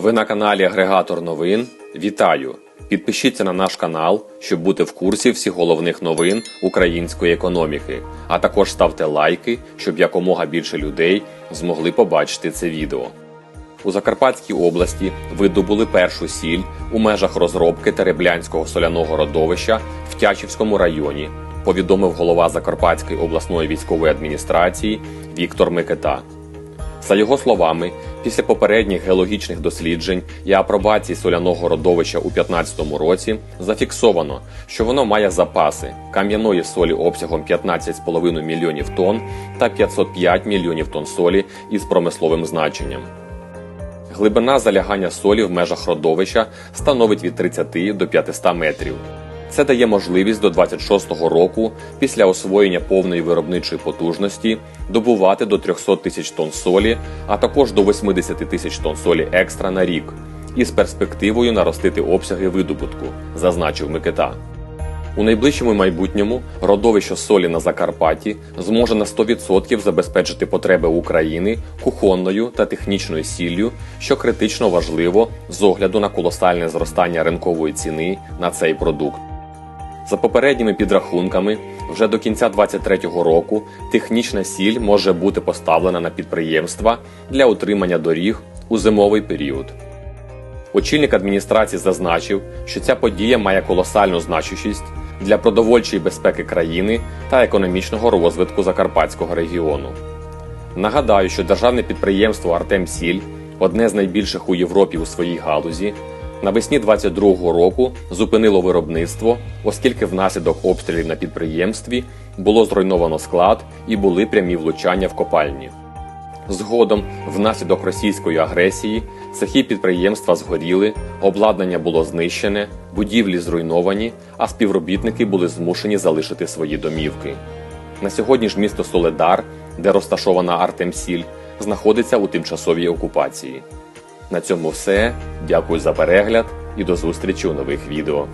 Ви на каналі Агрегатор новин. Вітаю! Підпишіться на наш канал, щоб бути в курсі всіх головних новин української економіки. А також ставте лайки, щоб якомога більше людей змогли побачити це відео. У Закарпатській області видобули першу сіль у межах розробки Тереблянського соляного родовища в Тячівському районі, повідомив голова Закарпатської обласної військової адміністрації Віктор Микита. За його словами, після попередніх геологічних досліджень і апробації соляного родовища у 2015 році зафіксовано, що воно має запаси кам'яної солі обсягом 15,5 мільйонів тонн та 505 мільйонів тонн солі із промисловим значенням. Глибина залягання солі в межах родовища становить від 30 до 500 метрів. Це дає можливість до 26-го року, після освоєння повної виробничої потужності, добувати до 300 тисяч тонн солі, а також до 80 тисяч тонн солі екстра на рік, із перспективою наростити обсяги видобутку, зазначив Микита. У найближчому майбутньому родовище солі на Закарпатті зможе на 100% забезпечити потреби України кухонною та технічною сіллю, що критично важливо з огляду на колосальне зростання ринкової ціни на цей продукт. За попередніми підрахунками, вже до кінця 2023 року технічна сіль може бути поставлена на підприємства для утримання доріг у зимовий період. Очільник адміністрації зазначив, що ця подія має колосальну значущість для продовольчої безпеки країни та економічного розвитку Закарпатського регіону. Нагадаю, що державне підприємство Артемсіль, одне з найбільших у Європі у своїй галузі, навесні 22-го року зупинило виробництво, оскільки внаслідок обстрілів на підприємстві було зруйновано склад і були прямі влучання в копальні. Згодом, внаслідок російської агресії, цехи підприємства згоріли, обладнання було знищене, будівлі зруйновані, а співробітники були змушені залишити свої домівки. На сьогодні ж місто Соледар, де розташована Артемсіль, знаходиться у тимчасовій окупації. На цьому все. Дякую за перегляд і до зустрічі у нових відео.